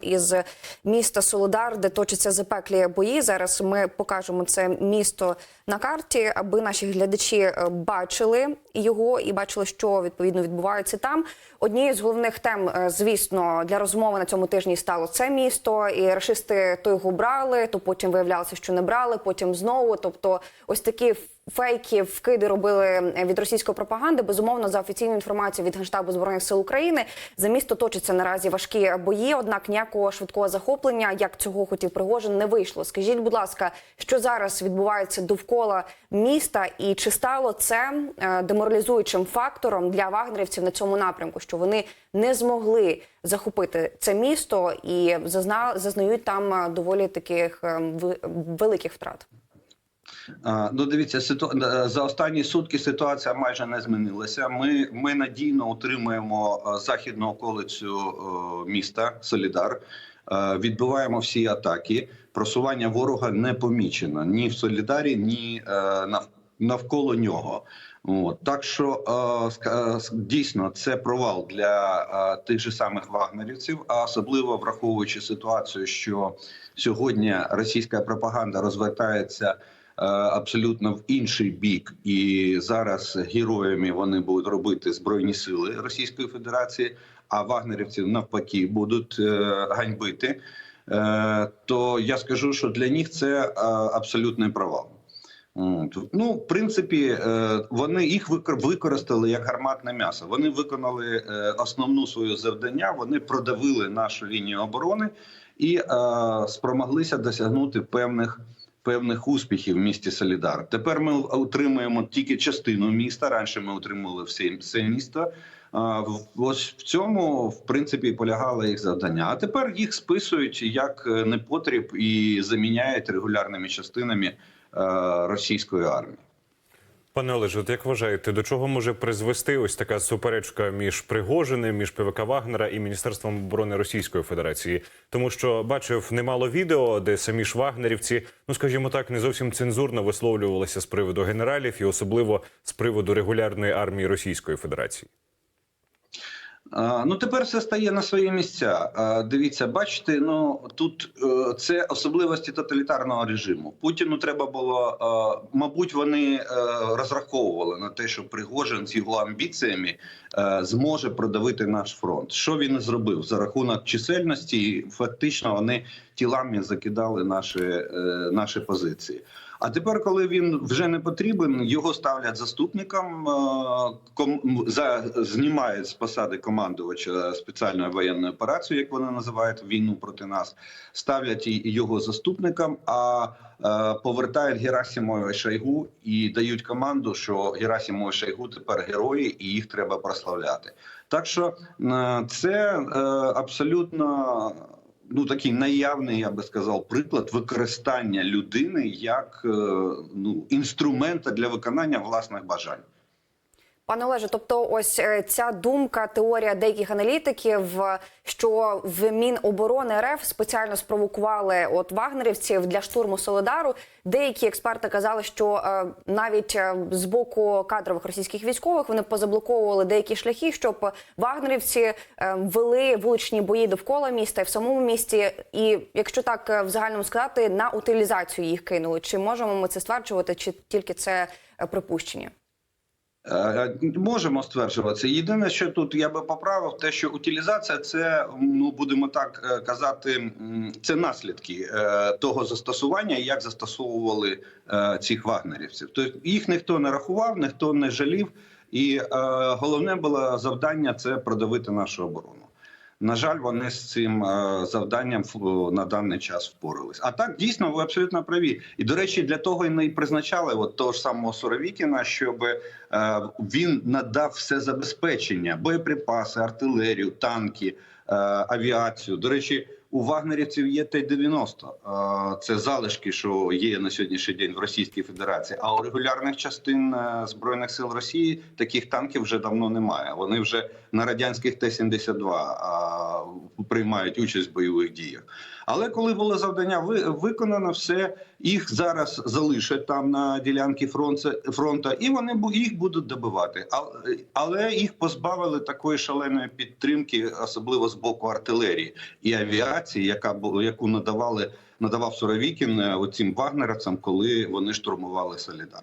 із міста Солодар, де точаться запеклі бої. Зараз ми покажемо це місто на карті, аби наші глядачі е, бачили його і бачили, що відповідно відбувається там. Однією з головних тем, е, звісно, для розмови на цьому тижні стало це місто. І рашисти то його брали, то потім виявлялося, що не брали, потім знову. Тобто, ось такі фейки, вкиди робили від російської пропаганди. Безумовно, за офіційною інформацією від генштабу збройних сил України за місто точаться наразі важкі бої. Однак ніякого швидкого захоплення, як цього хотів Пригожин, не вийшло. Скажіть, будь ласка, що зараз відбувається довкола міста, і чи стало це е, деморалізуючим фактором для вагнерівців на цьому напрямку, що вони не змогли захопити це місто і зазна, зазнають там е, доволі таких е, в- великих втрат? Ну, дивіться, ситу... е, за останні сутки ситуація майже не змінилася. Ми, ми надійно утримуємо е, західну околицю е, міста Солідар. Відбиваємо всі атаки. Просування ворога не помічено ні в Солідарі, ні навколо нього. От. Так що дійсно це провал для тих же самих вагнерівців, а особливо враховуючи ситуацію, що сьогодні російська пропаганда розвертається абсолютно в інший бік, і зараз героями вони будуть робити збройні сили Російської Федерації, а вагнерівців навпаки будуть е, ганьбити. Е, То я скажу, що для них це е, абсолютний провал. Ну, в принципі, е, вони їх викор- використали як гарматне м'ясо. Вони виконали е, основну свою завдання. Вони продавили нашу лінію оборони і е, спромоглися досягнути певних. Певних успіхів в місті Солідар. Тепер ми отримуємо тільки частину міста. Раніше ми отримували все, все місто. Ось в цьому в принципі полягало їх завдання. А тепер їх списують як е, непотріб і заміняють регулярними частинами е, російської армії. Пане Олеже, от як вважаєте, до чого може призвести ось така суперечка між Пригожиним, між ПВК Вагнера і Міністерством оборони Російської Федерації? Тому що бачив немало відео, де самі ж вагнерівці, ну скажімо так, не зовсім цензурно висловлювалися з приводу генералів і особливо з приводу регулярної армії Російської Федерації. Ну тепер все стає на свої місця. Дивіться, бачите, ну тут е, це особливості тоталітарного режиму. Путіну треба було, е, мабуть, вони е, розраховували на те, що Пригожин з його амбіціями зможе продавити наш фронт. Що він зробив за рахунок чисельності? Фактично вони тілами закидали наші, наші позиції. А тепер, коли він вже не потрібен, його ставлять заступником, е, ком, за, знімають з посади командувача спеціальної воєнної операції, як вони називають війну проти нас, ставлять його заступником, а е, повертають Герасимова і Шойгу і дають команду, що Герасимов і Шойгу тепер герої, і їх треба прославляти. Так що е, це абсолютно ну такий наявний, я би сказав, приклад використання людини як е, ну інструмента для виконання власних бажань. Пане Олеже, тобто, ось е, ця думка, теорія деяких аналітиків, е, що в Міноборони РФ спеціально спровокували от вагнерівців для штурму Солидару. Деякі експерти казали, що е, навіть з боку кадрових російських військових вони позаблоковували деякі шляхи, щоб вагнерівці вели вуличні бої довкола міста і в самому місті. І якщо так в загальному сказати, на утилізацію їх кинули. Чи можемо ми це стверджувати, чи тільки це припущення? Е, Можемо стверджувати. Єдине, що тут я би поправив, те, що утилізація це ну будемо так е, казати, це наслідки е, того застосування, як застосовували цих вагнерівців. Тобто їх ніхто не рахував, ніхто не жалів, і головне було завдання це продавити нашу оборону. На жаль, вони з цим е, завданням на даний час впорались. А так дійсно ви абсолютно праві. І до речі, для того і не призначали от того ж самого Суровікіна, щоб е, він надав все забезпечення: боєприпаси, артилерію, танки, е, авіацію. До речі, у вагнерівців є Т-90. Е, це залишки, що є на сьогоднішній день в Російській Федерації. А у регулярних частин е, збройних сил Росії таких танків вже давно немає. Вони вже на радянських Т-72 а, приймають участь в бойових діях. Але коли було завдання ви- виконано, все їх зараз залишать там на ділянці фронту, і вони їх будуть добивати. Але їх позбавили такої шаленої підтримки, особливо з боку артилерії і авіації, яка яку надавали надавав Суровікін е, оцим вагнеровцям, коли вони штурмували Солідар.